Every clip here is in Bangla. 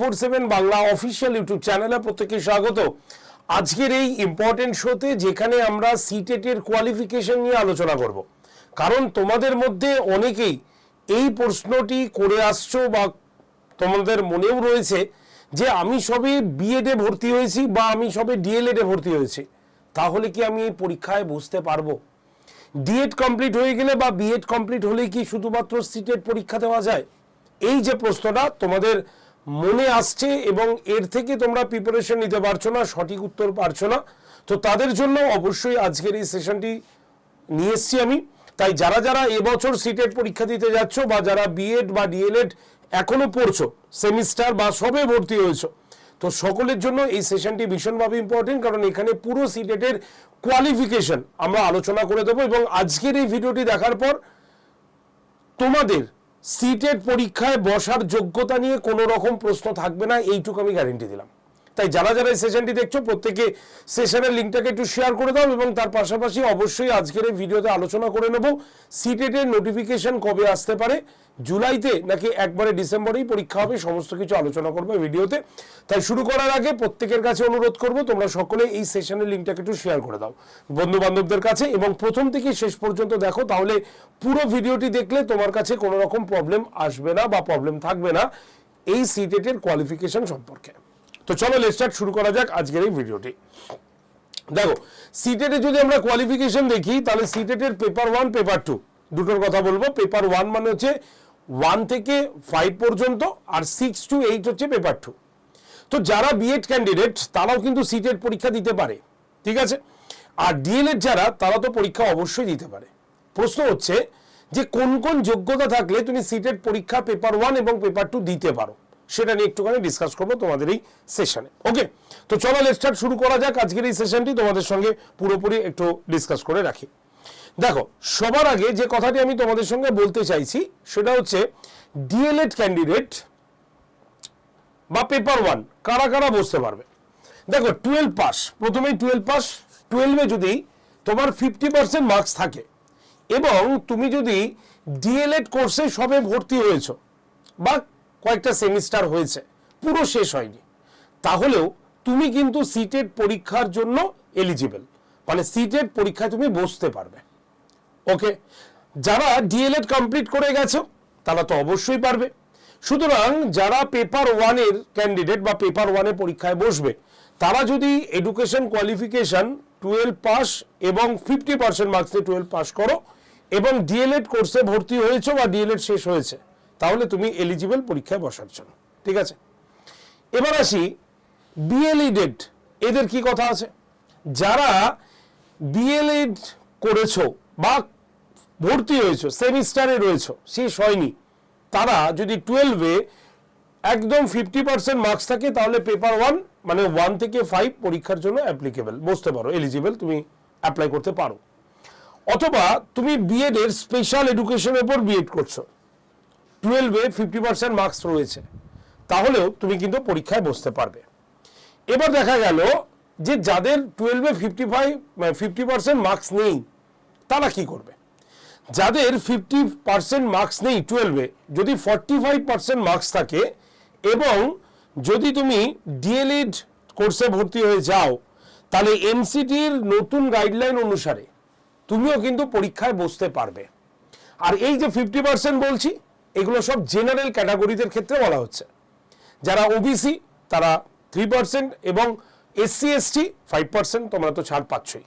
Four seven Bangla official YouTube চ্যানেলে প্রত্যেকে স্বাগত। আজকের এই ইম্পর্টেন্ট শোতে যেখানে আমরা সিটেটের কোয়ালিফিকেশন নিয়ে আলোচনা করব। কারণ তোমাদের মধ্যে অনেকেই এই প্রশ্নটি করে আসছো বা তোমাদের মনেও রয়েছে যে আমি সবে বিএডে ভর্তি হয়েছি বা আমি সবে ডিএলএডে ভর্তি হয়েছি। তাহলে কি আমি এই পরীক্ষায় বুঝতে পারব? ডিএড কমপ্লিট হয়ে গেলে বা বিএড কমপ্লিট হলেই কি শুধুমাত্র সিটেট পরীক্ষা দেওয়া যায়? এই যে প্রশ্নটা তোমাদের মনে আসছে এবং এর থেকে তোমরা প্রিপারেশন নিতে পারছ না, সঠিক উত্তর পারছ না। তো তাদের জন্য অবশ্যই আজকের এই সেশনটি নিয়ে এসছি আমি। তাই যারা যারা এবছর সিটেট পরীক্ষা দিতে যাচ্ছ বা যারা বিএড বা ডিএলএড এখনও পড়ছো সেমিস্টার বা সবে ভর্তি হয়েছো, তো সকলের জন্য এই সেশনটি ভীষণভাবে ইম্পর্টেন্ট কারণ এখানে পুরো সিটেটের কোয়ালিফিকেশন আমরা আলোচনা করে দেবো এবং আজকের এই ভিডিওটি দেখার পর তোমাদের সিটের পরীক্ষায় বসার যোগ্যতা নিয়ে কোনো রকম প্রশ্ন থাকবে না এইটুকু আমি গ্যারেন্টি দিলাম। তাই যারা যারা এই সেশনটি দেখছ, প্রত্যেকে সেশনের লিঙ্কটাকে একটু শেয়ার করে দাও এবং তার পাশাপাশি অবশ্যই আজকের এই ভিডিওতে আলোচনা করে নেব সিটেটের নোটিফিকেশন কবে আসতে পারে, জুলাইতে নাকি একবারে ডিসেম্বরেই পরীক্ষা হবে, সমস্ত কিছু আলোচনা করব ভিডিওতে। তাই শুরু করার আগে প্রত্যেকের কাছে অনুরোধ করব, তোমরা সকলে এই সেশনের লিঙ্কটাকে একটু শেয়ার করে দাও বন্ধু বান্ধবদের কাছে এবং প্রথম থেকে শেষ পর্যন্ত দেখো, তাহলে পুরো ভিডিওটি দেখলে তোমার কাছে কোনো রকম প্রবলেম আসবে না বা প্রবলেম থাকবে না এই সিটেটের কোয়ালিফিকেশন সম্পর্কে। তো চলো লেস্টার্ট শুরু করা যাক আজকের এই ভিডিওটি। দেখো সিটেটে যদি আমরা কোয়ালিফিকেশন দেখি, তাহলে সিটেটের পেপার ওয়ান পেপার টু দুটোর কথা বলব। পেপার ওয়ান মানে হচ্ছে ওয়ান থেকে ফাইভ পর্যন্ত, আর সিক্স টু এইট হচ্ছে পেপার টু তো যারা বিএড ক্যান্ডিডেট তারাও কিন্তু সিটের পরীক্ষা দিতে পারে, ঠিক আছে? আর ডিএলএড যারা, তারা তো পরীক্ষা অবশ্যই দিতে পারে। প্রশ্ন হচ্ছে যে কোন কোন যোগ্যতা থাকলে তুমি সিটের পরীক্ষা পেপার ওয়ান এবং পেপার টু দিতে পারো? সেটা নিয়ে একটুখানি ডিসকাস করব তোমাদের এই সেশনে ওকে তো চলো লেস্টার্ট শুরু করা যাক। আজকের এই সেশনটি তোমাদের সঙ্গে পুরোপুরি একটু ডিসকাস করে রাখি। দেখো, সবার আগে যে কথাটি আমি তোমাদের সঙ্গে বলতে চাইছি, সেটা হচ্ছে ডিএলএড ক্যান্ডিডেট বা পেপার ওয়ান কারা কারা বসতে পারবে? দেখো টুয়েলভ পাস প্রথমেই টুয়েলভ পাস টুয়েলভে যদি তোমার ফিফটি পার্সেন্ট মার্কস থাকে, এবং তুমি যদি ডিএলএড কোর্সে সবে ভর্তি হয়েছো, বা কয়েকটা সেমিস্টার হয়েছে, পুরো শেষ হয়নি। তাহলেও তুমি কিন্তু সিটেড পরীক্ষার জন্য এলিজিবল মানে সিটেড পরীক্ষায় তুমি বসতে পারবে। ওকে? যারা ডিএলএড কমপ্লিট করে গেছো, তারা তো অবশ্যই পারবে। সুতরাং যারা পেপার ওয়ানের ক্যান্ডিডেট বা পেপার ওয়ানে পরীক্ষায় বসবে, তারা যদি এডুকেশন কোয়ালিফিকেশন টুয়েলভ পাস এবং fifty percent marks twelve pass করো এবং ডিএলএড কোর্সে ভর্তি হয়েছো বা ডিএলএড শেষ হয়েছে তাহলে তুমি এলিজিবল পরীক্ষায় বসার জন্য। ঠিক আছে? এবার আসি বিএলইডেড এদের কি কথা আছে? যারা বিএলএড করেছ বা ভর্তি হয়েছো, সেমিস্টারে রয়েছো, শেষ হয়নি, তারা যদি টুয়েলভে একদম ফিফটি পার্সেন্ট মার্কস থাকে, তাহলে পেপার ওয়ান মানে ওয়ান থেকে ফাইভ পরীক্ষার জন্য অ্যাপ্লিকেবল বসতে পারো এলিজিবল তুমি অ্যাপ্লাই করতে পারো। অথবা তুমি বিএড এর স্পেশাল এডুকেশনের উপর বিএড করছ। টুয়েলভে ফিফটি পার্সেন্ট মার্কস রয়েছে। তাহলেও তুমি কিন্তু পরীক্ষায় বসতে পারবে। এবার দেখা গেল যে যাদের টুয়েলভে fifty five fifty percent marks নেই, তারা কি করবে? যাদের ফিফটি পার্সেন্ট মার্কস নেই টুয়েলভে যদি ফর্টি ফাইভ পার্সেন্ট মার্কস থাকে এবং যদি তুমি ডিএলএড কোর্সে ভর্তি হয়ে যাও, তাহলে এনসিটির নতুন গাইডলাইন অনুসারে তুমিও কিন্তু পরীক্ষায় বসতে পারবে। আর এই যে ফিফটি পার্সেন্ট বলছি এগুলো সব জেনারেল ক্যাটাগরিদের ক্ষেত্রে বলা হচ্ছে। যারা ওবিসি তারা থ্রি পার্সেন্ট এবং এসসি এসটি ফাইভ পার্সেন্ট তোমরা তো ছাড় পাচ্ছই।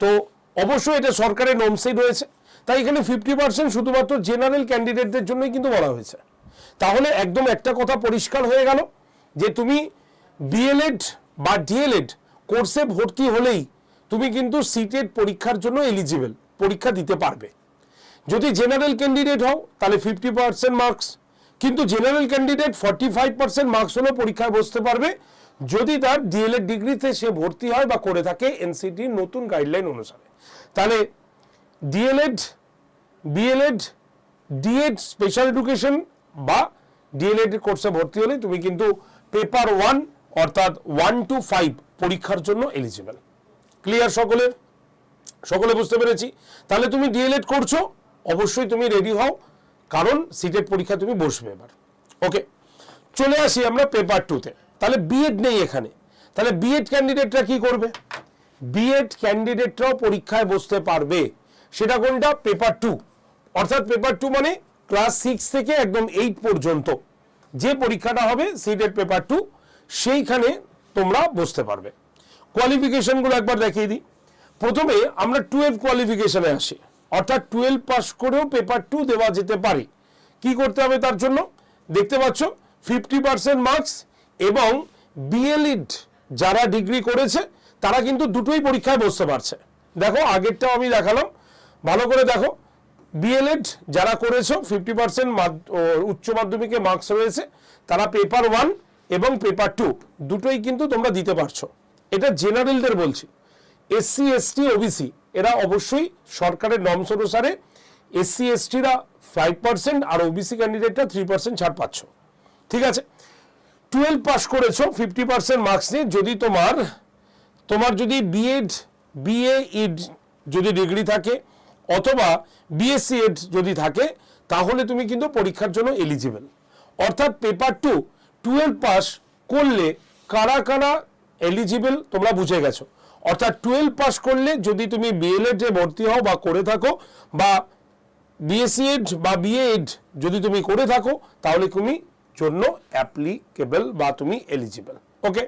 তো অবশ্যই এটা সরকারের নমসেই রয়েছে। তাই এখানে ফিফটি পার্সেন্ট শুধুমাত্র জেনারেল ক্যান্ডিডেটদের জন্যই কিন্তু বলা হয়েছে। তাহলে একদম একটা কথা পরিষ্কার হয়ে গেল যে তুমি বিএলএড বা ডিএলএড কোর্সে ভর্তি হলেই তুমি কিন্তু সিটেড পরীক্ষার জন্য এলিজিবল পরীক্ষা দিতে পারবে। যদি জেনারেল ক্যান্ডিডেট হও, তাহলে ফিফটি পার্সেন্ট মার্কস কিন্তু general candidate forty five percent marks হলেও পরীক্ষায় বসতে পারবে। যদি তার ডিএলএড ডিগ্রিতে সে ভর্তি হয় বা করে থাকে এনসিটির নতুন গাইডলাইন অনুসারে। তাহলে DElEd BLEd DEd special education বা ডিএলএড কোর্সে ভর্তি হলে তুমি কিন্তু পেপার ওয়ান অর্থাৎ ওয়ান টু ফাইভ পরীক্ষার জন্য এলিজিবল ক্লিয়ার সকলের? সকলে বুঝতে পেরেছি? তাহলে তুমি ডিএলএড করছ অবশ্যই তুমি রেডি হও, কারণ সিটের পরীক্ষা তুমি বসবে এবার। ওকে চলে আসি আমরা পেপার টুতে তাহলে বিএড নেই এখানে। তাহলে বিএড ক্যান্ডিডেটরা কি করবে? বিএড ক্যান্ডিডেটরাও পরীক্ষায় বসতে পারবে। সেটা কোনটা? পেপার টু অর্থাৎ পেপার টু মানে ক্লাস সিক্স থেকে একদম এইট পর্যন্ত। যে পরীক্ষাটা হবে সিটেড পেপার টু সেইখানে তোমরা বসতে পারবে। কোয়ালিফিকেশনগুলো একবার দেখিয়ে দিই। প্রথমে আমরা টুয়েলভ কোয়ালিফিকেশনে আসি। অর্থাৎ টুয়েলভ পাস করেও পেপার টু দেওয়া যেতে পারে। কি করতে হবে তার জন্য? দেখতে পাচ্ছ ফিফটি পার্সেন্ট মার্কস এবং বিএলইড যারা ডিগ্রি করেছে, তারা কিন্তু দুটোই পরীক্ষায় বসতে পারছে। দেখো, আগেরটাও আমি দেখালাম। ভালো করে দেখো বিএলএড যারা করেছ ফিফটি পার্সেন্ট উচ্চ মাধ্যমিকে মার্কস রয়েছে, তারা পেপার ওয়ান এবং পেপার টু দুটোই কিন্তু তোমরা দিতে পারছ। এটা জেনারেলদের বলছি। এসসি এসটি ওবিসি এরা অবশ্যই সরকারের নর্মস অনুসারে এসসি এসটিরা ফাইভ পার্সেন্ট আর ওবিসি ক্যান্ডিডেটরা থ্রি পার্সেন্ট ছাড় পাচ্ছ। ঠিক আছে? টুয়েলভ পাস করেছ ফিফটি পার্সেন্ট মার্কস নিয়ে, যদি তোমার তোমার যদি বিএড বিএ ইড যদি ডিগ্রি থাকে, অথবা বিএসসি এড যদি থাকে, তাহলে তুমি কিন্তু পরীক্ষার জন্য এলিজিবল অর্থাৎ পেপার টু টুয়েলভ পাস করলে কারা কারা এলিজিবল তোমরা বুঝে গেছো। অর্থাৎ টুয়েলভ পাস করলে যদি তুমি বিএলএড ভর্তি হও বা করে থাকো বা বিএসসি এড বা বিএ এড যদি তুমি করে থাকো, তাহলে তুমি জন্য অ্যাপ্লিকেবল বা তুমি এলিজিবল ওকে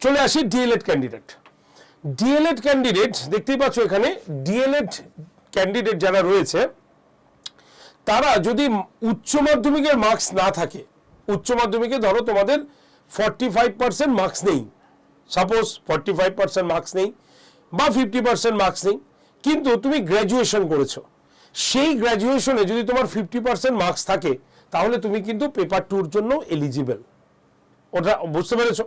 চলে আসি ডিএলএড ক্যান্ডিডেট ডিএলএড ক্যান্ডিডেট দেখতেই পাচ্ছ এখানে ডিএলএড ক্যান্ডিডেট যারা রয়েছে, তারা যদি উচ্চ মাধ্যমিকের মার্কস না থাকে, উচ্চ মাধ্যমিকে ধরো তোমাদের ফর্টি ফাইভ পার্সেন্ট মার্কস নেই suppose forty five percent marks নেই বা ফিফটি পার্সেন্ট মার্কস নেই, কিন্তু তুমি গ্র্যাজুয়েশন করেছ। সেই গ্র্যাজুয়েশনে যদি তোমার ফিফটি পার্সেন্ট মার্কস থাকে, তাহলে তুমি কিন্তু পেপার টুর জন্য এলিজিবল ওটা বুঝতে পেরেছ?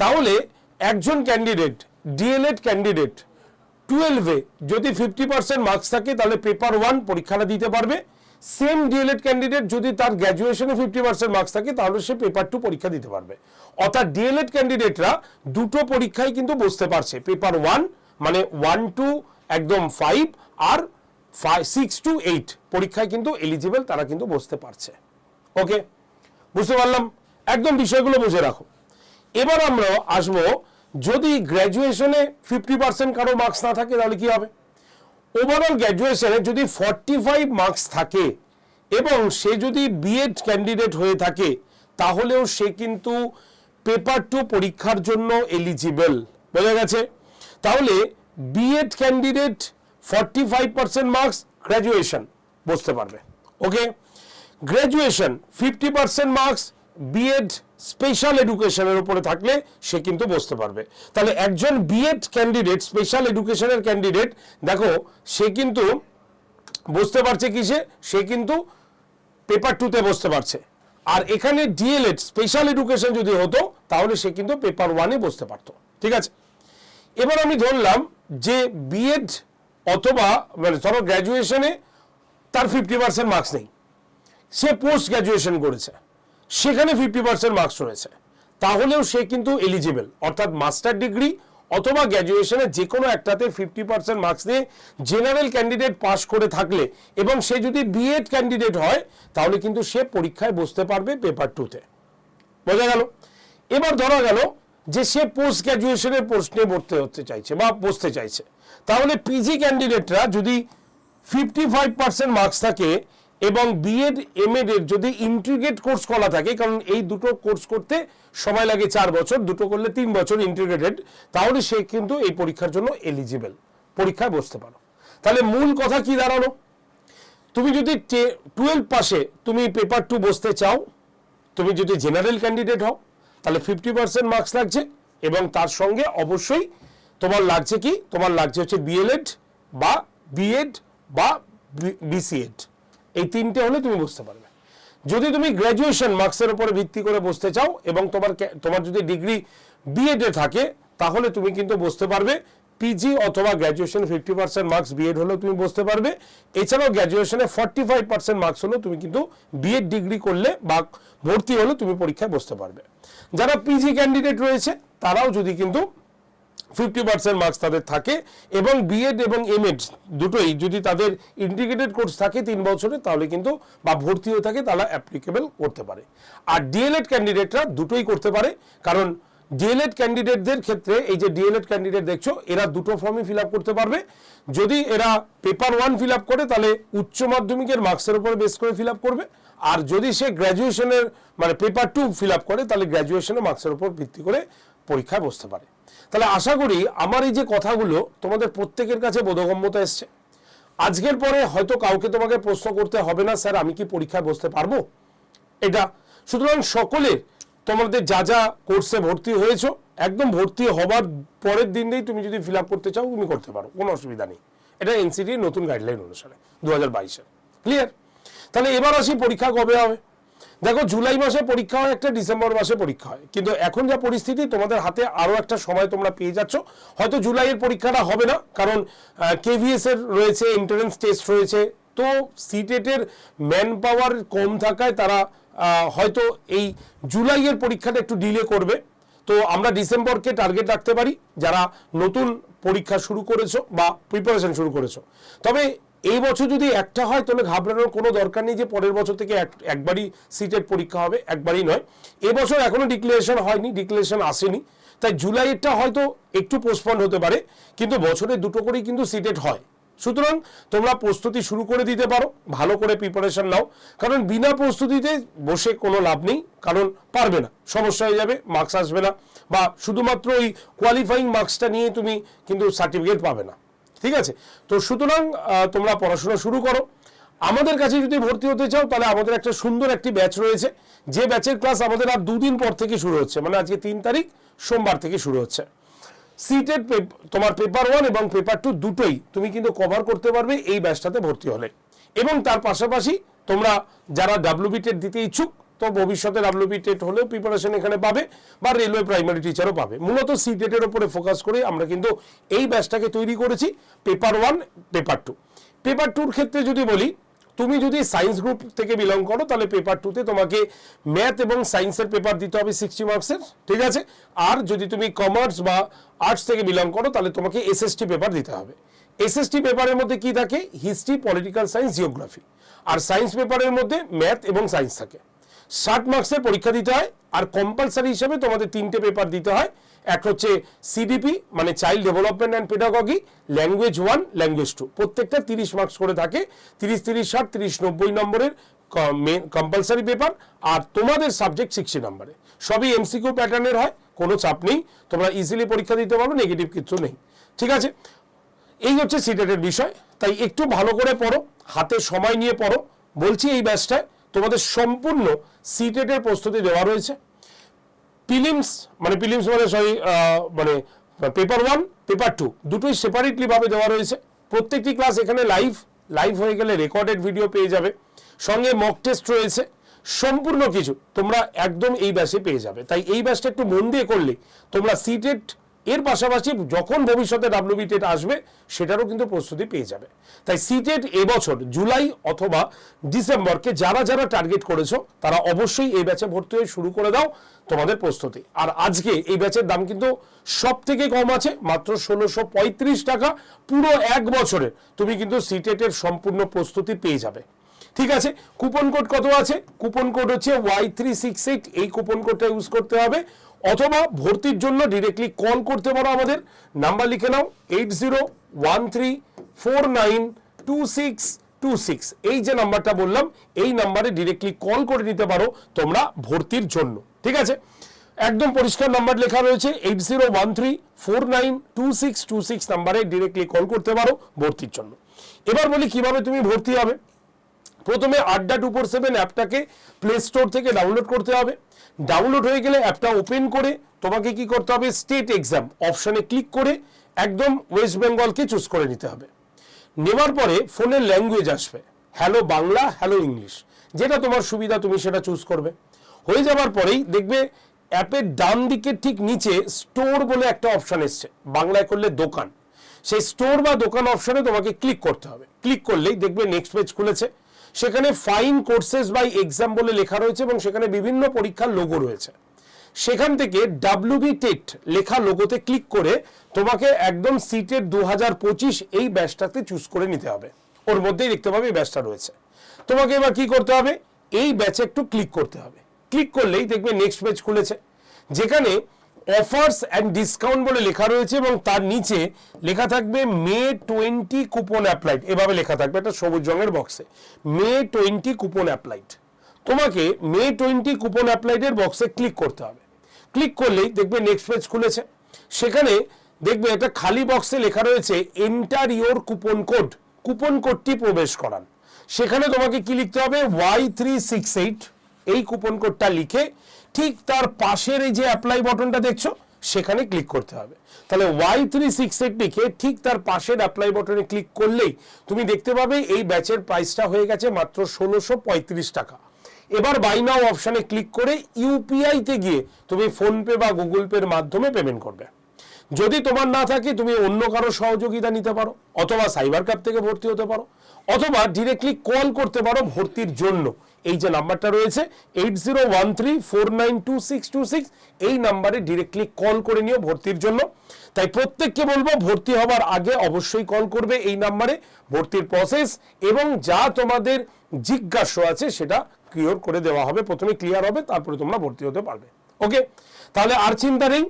তাহলে একজন ক্যান্ডিডেট ডিএলএড ক্যান্ডিডেট টুয়েলভে যদি ফিফটি পার্সেন্ট মার্কস থাকে, তাহলে পেপার ওয়ান পরীক্ষাটা দিতে পারবে। সেম ডিএলএড ক্যান্ডিডেট যদি তার গ্র্যাজুয়েশনে ফিফটি পার্সেন্ট মার্কস থাকে, তাহলে সে পেপার টু পরীক্ষা দিতে পারবে। অর্থাৎ ডিএলএড ক্যান্ডিডেটরা দুটো পরীক্ষায় কিন্তু বসতে পারছে। পেপার ওয়ান মানে ওয়ান টু একদম ফাইভ আর সিক্স টু এইট পরীক্ষায় কিন্তু এলিজিবল তারা কিন্তু বসতে পারছে। ওকে বুঝতে পারলাম? একদম বিষয়গুলো বুঝে রাখো। এবার আমরা আসব, যদি গ্র্যাজুয়েশনে ফিফটি পার্সেন্ট কারও মার্কস না থাকে, তাহলে কি হবে? ওভারঅল গ্র্যাজুয়েশনে যদি ফর্টি ফাইভ মার্কস থাকে এবং সে যদি বিএড ক্যান্ডিডেট হয়ে থাকে, তাহলেও সে কিন্তু পেপার টু পরীক্ষার জন্য এলিজিবল বোঝা গেছে? তাহলে BEd candidate forty five percent marks graduation বসতে পারবে? Okay graduation fifty percent marks BEd special এডুকেশনের উপরে থাকলে সে কিন্তু বসতে পারবে। তাহলে একজন বিএড ক্যান্ডিডেট স্পেশাল এডুকেশনের ক্যান্ডিডেট দেখো, সে কিন্তু বসতে পারছে কিসে? সে কিন্তু পেপার টুতে বসতে পারছে। আর এখানে ডিএলএড স্পেশাল এডুকেশন যদি হতো, তাহলে সে কিন্তু পেপার ওয়ানে বসতে পারতো। ঠিক আছে? এবার আমি ধরলাম যে বিএড অথবা মানে ধরো গ্র্যাজুয়েশনে তার ফিফটি পার্সেন্ট মার্কস নেই। সে পোস্ট গ্র্যাজুয়েশন করেছে। সেখানে ফিফটি পার্সেন্ট মার্কস রয়েছে। তাহলেও সে কিন্তু এলিজিবল অর্থাৎ মাস্টার ডিগ্রি অথবা গ্র্যাজুয়েশনে যে কোনো একটাতে ফিফটি পার্সেন্ট মার্কস নিয়ে জেনারেল ক্যান্ডিডেট পাস করে থাকলে এবং সে যদি বিএড ক্যান্ডিডেট হয়, তাহলে কিন্তু সে পরীক্ষায় বসতে পারবে পেপার টুতে বোঝা গেল? এবার ধরা গেল যে সে পোস্ট গ্র্যাজুয়েশনের প্রশ্নে ভর্তি হতে চাইছে বা বসতে চাইছে। তাহলে পিজি ক্যান্ডিডেটরা যদি ফিফটি ফাইভ পার্সেন্ট মার্কস থাকে এবং বিএড এমএড এর যদি ইন্টিগ্রেট কোর্স করা থাকে, কারণ এই দুটো কোর্স করতে সময় লাগে চার বছর, দুটো করলে তিন বছর ইন্টিগ্রেটেড তাহলে সে কিন্তু এই পরীক্ষার জন্য এলিজিবল পরীক্ষায় বসতে পারো। তাহলে মূল কথা কি দাঁড়াল? তুমি যদি টুয়েলভ পাশে তুমি পেপার টু বসতে চাও, তুমি যদি জেনারেল ক্যান্ডিডেট হও, তাহলে ফিফটি পার্সেন্ট মার্কস লাগছে এবং তার সঙ্গে অবশ্যই তোমার লাগছে কি? তোমার লাগছে হচ্ছে বিএলএড বা বিএড বা বিসিএড এই তিনটে হলে তুমি বুঝতে পারবে। যদি তুমি গ্র্যাজুয়েশন মার্কসের উপরে ভিত্তি করে বসতে চাও এবং তোমার তোমার যদি ডিগ্রি বিএড থাকে, তাহলে তুমি কিন্তু বসতে পারবে। পিজি অথবা graduation fifty percent marks BEd হলেও তুমি বসতে পারবে। এছাড়াও গ্র্যাজুয়েশনে ফর্টি ফাইভ পার্সেন্ট মার্কস হলেও তুমি কিন্তু বিএড ডিগ্রি করলে বা ভর্তি হলে তুমি পরীক্ষায় বসতে পারবে। যারা পিজি ক্যান্ডিডেট রয়েছে, তারাও যদি কিন্তু ফিফটি পার্সেন্ট মার্কস তাদের থাকে এবং বিএড এবং এমএড দুটোই যদি তাদের ইন্টিগ্রেটেড কোর্স থাকে তিন বছরে, তাহলে কিন্তু বা ভর্তি হয়ে থাকে, তারা অ্যাপ্লিকেবল করতে পারে। আর ডিএলএড ক্যান্ডিডেটরা দুটোই করতে পারে, কারণ ডিএলএড ক্যান্ডিডেটদের ক্ষেত্রে, এই যে ডিএলএড ক্যান্ডিডেট দেখছ, এরা দুটো ফর্মই ফিল করতে পারবে। যদি এরা পেপার ওয়ান ফিল করে, তাহলে উচ্চ মাধ্যমিকের মার্কসের উপরে বেস করে ফিল করবে। আর যদি সে গ্র্যাজুয়েশনের মানে পেপার টু ফিল করে, তাহলে গ্র্যাজুয়েশনের মার্কসের উপর ভিত্তি করে পরীক্ষায় বসতে পারে। তাহলে আশা করি আমার এই যে কথাগুলো তোমাদের প্রত্যেকের কাছে বোধগম্যতা এসছে। আজকের পরে হয়তো কাউকে তোমাকে প্রশ্ন করতে হবে না, স্যার, আমি কি পরীক্ষায় বসতে পারব? এটা, সুতরাং সকলে তোমাদের যা যা কোর্সে ভর্তি হয়েছো, একদম ভর্তি হবার পরের দিনেই তুমি যদি ফিল করতে চাও, তুমি করতে পারো, কোনো অসুবিধা নেই। এটা এনসিটির নতুন গাইডলাইন অনুসারে দু হাজার বাইশে ক্লিয়ার তাহলে এবার আসি পরীক্ষা কবে হবে? দেখো, জুলাই মাসে পরীক্ষা হয়, একটা ডিসেম্বর মাসে পরীক্ষা হয়। কিন্তু এখন যা পরিস্থিতি, তোমাদের হাতে আরও একটা সময় তোমরা পেয়ে যাচ্ছ। হয়তো জুলাইয়ের পরীক্ষাটা হবে না, কারণ কেভিএস এর রয়েছে এন্ট্রান্স টেস্ট রয়েছে। তো সিটেটের ম্যান পাওয়ার কম থাকায় তারা হয়তো এই জুলাইয়ের পরীক্ষাটা একটু ডিলে করবে। তো আমরা ডিসেম্বরকে টার্গেট রাখতে পারি, যারা নতুন পরীক্ষা শুরু করেছ বা প্রিপারেশন শুরু করেছ। তবে এই বছর যদি একটা হয়, তাহলে ঘাবড়ানোর কোনো দরকার নেই যে পরের বছর থেকে এক- একবারই সিটের পরীক্ষা হবে, একবারই নয়। এবছর এখনও ডিক্লারেশন হয়নি ডিক্লারেশন আসেনি। তাই জুলাইয়েরটা হয়তো একটু পোস্টপন্ড হতে পারে, কিন্তু বছরে দুটো করেই কিন্তু সিটেট হয়। সুতরাং তোমরা প্রস্তুতি শুরু করে দিতে পারো, ভালো করে প্রিপারেশন নাও। কারণ বিনা প্রস্তুতিতে বসে কোনো লাভ নেই, কারণ পারবে না। সমস্যা হয়ে যাবে মার্কস আসবে না, বা শুধুমাত্র ওই কোয়ালিফাইং মার্কসটা নিয়ে তুমি কিন্তু সার্টিফিকেট পাবে না। ঠিক আছে? তো সুতরাং তোমরা পড়াশোনা শুরু করো। আমাদের কাছে যদি ভর্তি হতে চাও, তাহলে আমাদের একটা সুন্দর একটি ব্যাচ রয়েছে। যে ব্যাচের ক্লাস আমাদের আর দুদিন পর থেকে শুরু হচ্ছে মানে আজকে তিন তারিখ, সোমবার থেকে শুরু হচ্ছে। সিটেড তোমার পেপার ওয়ান এবং পেপার টু দুটোই তুমি কিন্তু কভার করতে পারবে এই ব্যাচটাতে ভর্তি হলে। এবং তার পাশাপাশি তোমরা যারা ডাব্লিউবি টেট দিতে ইচ্ছুক তো ভবিষ্যতে ডাব্লিউবি টেট হলেও প্রিপারেশন এখানে পাবে বা রেলওয়ে প্রাইমারি টিচারও পাবে। মূলত সি টেটের উপরে ফোকাস করে আমরা কিন্তু এই ব্যাচটাকে তৈরি করেছি paper one paper two paper টুর ক্ষেত্রে যদি বলি, তুমি যদি সায়েন্স গ্রুপ থেকে বিলং করো, তাহলে পেপার টুতে তোমাকে ম্যাথ এবং সায়েন্সের পেপার দিতে হবে সিক্সটি মার্কসের ঠিক আছে? আর যদি তুমি কমার্স বা আর্টস থেকে বিলং করো, তাহলে তোমাকে এসএসটি পেপার দিতে হবে। এসএসটি পেপারের মধ্যে কি থাকে? হিস্ট্রি পলিটিক্যাল সায়েন্স জিওগ্রাফি আর সায়েন্স পেপারের মধ্যে ম্যাথ এবং সায়েন্স থাকে। ষাট মার্কসের পরীক্ষা দিতে হয় আর কম্পালসারি হিসেবে তোমাদের তিনটে পেপার দিতে হয়। এক হচ্ছে সিডিপি মানে child development and pedagogy language one language two প্রত্যেকটা তিরিশ মার্কস করে থাকে। তিরিশ তিরিশ, ষাট, তিরিশ, নব্বই নম্বরের কম্পালসারি পেপার আর তোমাদের সাবজেক্ট সিক্সটি নম্বরে। সবই এমসিকিউ প্যাটার্নের হয়, কোনো চাপ নেই। তোমরা ইজিলি পরীক্ষা দিতে পারো নেগেটিভ কিছু নেই। ঠিক আছে? এই হচ্ছে সিটেটের বিষয়। তাই একটু ভালো করে পড়ো, হাতে সময় নিয়ে পড়ো। বলছি এই ব্যাচটায় তোমাদের সম্পূর্ণ সিটেটের প্রস্তুতি দেওয়া রয়েছে। প্রিলিমস মানে প্রিলিমস মানে সরি মানে পেপার ওয়ান পেপার টু দুটোই সেপারেটলি ভাবে দেওয়া রয়েছে। প্রত্যেকটি ক্লাস এখানে লাইভ লাইভ হয়ে গেলে রেকর্ডেড ভিডিও পেয়ে যাবে। সঙ্গে মক টেস্ট রয়েছে। সম্পূর্ণ কিছু তোমরা একদম এই ব্যাচে পেয়ে যাবে। তাই এই ব্যাচটা একটু মন দিয়ে করলে তোমরা সিটেট এর পাশাপাশি যখন ভবিষ্যতে ডাব্লিউবি টেট আসবে, সেটারও কিন্তু প্রস্তুতি পেয়ে যাবে। তাই সিটেট এবছর জুলাই অথবা ডিসেম্বরকে যারা যারা টার্গেট করেছ, তারা অবশ্যই এই ব্যাচে ভর্তি হয়ে শুরু করে দাও তোমাদের প্রস্তুতি। আর আজকে এই ব্যাচের দাম কিন্তু সব থেকে কম আছে, মাত্র ষোলোশো টাকা পুরো এক বছরের। তুমি কিন্তু সিটেটের সম্পূর্ণ প্রস্তুতি পেয়ে যাবে। ঠিক আছে? কুপন কোড কত আছে? কুপন কোড হচ্ছে ওয়াই থ্রি সিক্স এইট এই কুপন কোডটা ইউজ করতে হবে। অথবা ভর্তির জন্য ডিরেক্টলি কল করতে পারো আমাদের। নাম্বার লিখে নাও eight zero one three four nine two six two six এই যে নাম্বারটা বললাম, এই নাম্বারে ডিরেক্টলি কল করে নিতে পারো তোমরা ভর্তির জন্য। ঠিক আছে? একদম পরিষ্কার নাম্বার লেখা রয়েছে eight zero one three four nine two six two six নাম্বারে ডিরেক্টলি কল করতে পারো ভর্তির জন্য। এবার বলি কীভাবে তুমি ভর্তি হবে। প্রথমে আড্ডা টু ফোর সেভেন অ্যাপটাকে প্লে স্টোর থেকে ডাউনলোড করতে হবে। ডাউনলোড হয়ে গেলে অ্যাপটা ওপেন করে তোমাকে কি করতে হবে? স্টেট এক্সাম অপশানে ক্লিক করে একদম ওয়েস্ট বেঙ্গলকে চুজ করে নিতে হবে। নেওয়ার পরে ফোনের ল্যাঙ্গুয়েজ আসবে। হ্যালো বাংলা হ্যালো ইংলিশ যেটা তোমার সুবিধা, তুমি সেটা চুজ করবে। হয়ে যাওয়ার পরেই দেখবে অ্যাপের ডান দিকের ঠিক নিচে স্টোর বলে একটা অপশন এসছে। বাংলায় করলে দোকান। সেই স্টোর বা দোকান অপশানে তোমাকে ক্লিক করতে হবে। ক্লিক করলেই দেখবে নেক্সট পেজ খুলেছে। সেখানে ফাইন কোর্সেস বাই এক্সাম বলে লেখা রয়েছে এবং সেখানে বিভিন্ন পরীক্ষার লোগো রয়েছে। সেখান থেকে ডাব্লিউবি টেট লেখা লোগোতে ক্লিক করে তোমাকে একদম সিটের দু হাজার পঁচিশ এই ব্যাচটাতে চুজ করে নিতে হবে। ওর মধ্যেই দেখতে পাবে এই ব্যাচটা রয়েছে। তোমাকে এবার কি করতে হবে? এই ব্যাচে একটু ক্লিক করতে হবে। ক্লিক করলেই দেখবে নেক্সট ব্যাচ খুলেছে। যেখানে অফার্স অ্যান্ড ডিসকাউন্ট বলে লেখা রয়েছে এবং তার নিচে লেখা থাকবে মে টোয়েন্টি কুপন অ্যাপ্লাইড এভাবে লেখা থাকবে একটা সবুজ রঙের বক্সে মে টোয়েন্টি কুপন অ্যাপ্লাইড তোমাকে মে টোয়েন্টি কুপন অ্যাপ্লাইডের বক্সে ক্লিক করতে হবে। ক্লিক করলেই দেখবে নেক্সট পেজ খুলেছে। সেখানে দেখবে একটা খালি বক্সে লেখা রয়েছে enter your coupon code coupon কোডটি প্রবেশ করান। সেখানে তোমাকে কি লিখতে হবে? ওয়াই থ্রি সিক্স এইট এই কুপন কোডটা লিখে ঠিক তার পাশের এই যে অ্যাপ্লাই বটনটা দেখছ, সেখানে ক্লিক করতে হবে। তাহলে ওয়াই থ্রি সিক্স এইট লিখে ঠিক তার পাশের অ্যাপ্লাই বটনে ক্লিক করলেই তুমি দেখতে পাবে এই ব্যাচের প্রাইসটা হয়ে গেছে মাত্র ষোলোশো পঁয়ত্রিশ টাকা। এবার বাই নাও অপশানে ক্লিক করে ইউপিআইতে গিয়ে তুমি ফোনপে বা গুগল পের মাধ্যমে পেমেন্ট করবে। যদি তোমার না থাকে, তুমি অন্য কারও সহযোগিতা নিতে পারো, অথবা সাইবার ক্যাব থেকে ভর্তি হতে পারো। অথবা ডিরেক্টলি কল করতে পারো ভর্তির জন্য। এই যে নাম্বারটা রয়েছে eight zero one three four nine two six two six এই নাম্বারে ডিরেক্টলি কল করে নিও ভর্তির জন্য। তাই প্রত্যেককে বলব, ভর্তি হবার আগে অবশ্যই কল করবে এই নাম্বারে। ভর্তির প্রসেস এবং যা তোমাদের জিজ্ঞাস্য আছে সেটা ক্লিয়ার করে দেওয়া হবে। প্রথমে ক্লিয়ার হবে, তারপরে তোমরা ভর্তি হতে পারবে। ওকে তাহলে আর চিন্তা নেই,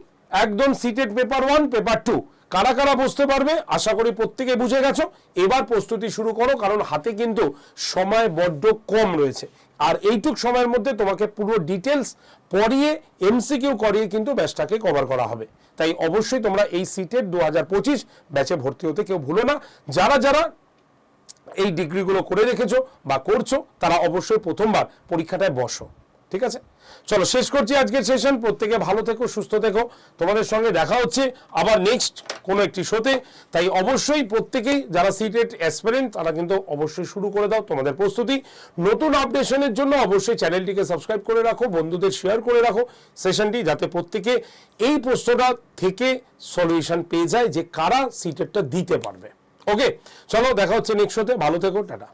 একদম CTET paper one paper two কারা কারা বুঝতে পারবে? আশা করি প্রত্যেকে বুঝে গেছো। এবার প্রস্তুতি শুরু করো, কারণ হাতে কিন্তু সময় বড্ড কম রয়েছে। আর এইটুক সময়ের মধ্যে তোমাকে পুরো ডিটেলস পড়িয়ে এমসিকিউ করিয়ে কিন্তু ব্যাচটাকে কভার করা হবে। তাই অবশ্যই তোমরা এই সিটের দু হাজার পঁচিশ ব্যাচে ভর্তি হতে কেউ ভুলো না। যারা যারা এই ডিগ্রিগুলো করে রেখেছো বা করছ, তারা অবশ্যই প্রথমবার পরীক্ষাটায় বসো। ঠিক আছে? চলো, শেষ করছি আজকের সেশন প্রত্যেকে ভালো থেকো, সুস্থ থেকো। তোমাদের সঙ্গে দেখা হচ্ছে আবার নেক্সট কোনো একটি শোতে তাই অবশ্যই প্রত্যেকেই যারা সিটেড অ্যাসপিরেন্ট তারা কিন্তু অবশ্যই শুরু করে দাও তোমাদের প্রস্তুতি। নতুন আপডেশনের জন্য অবশ্যই চ্যানেলটিকে সাবস্ক্রাইব করে রাখো, বন্ধুদের শেয়ার করে রাখো। সেশনটি যাতে প্রত্যেকে এই প্রশ্নটা থেকে সলিউশন পেয়ে যায় যে কারা সিটেডটা দিতে পারবে। ওকে চলো, দেখা হচ্ছে নেক্সট শোতে ভালো থেকো, টাটা।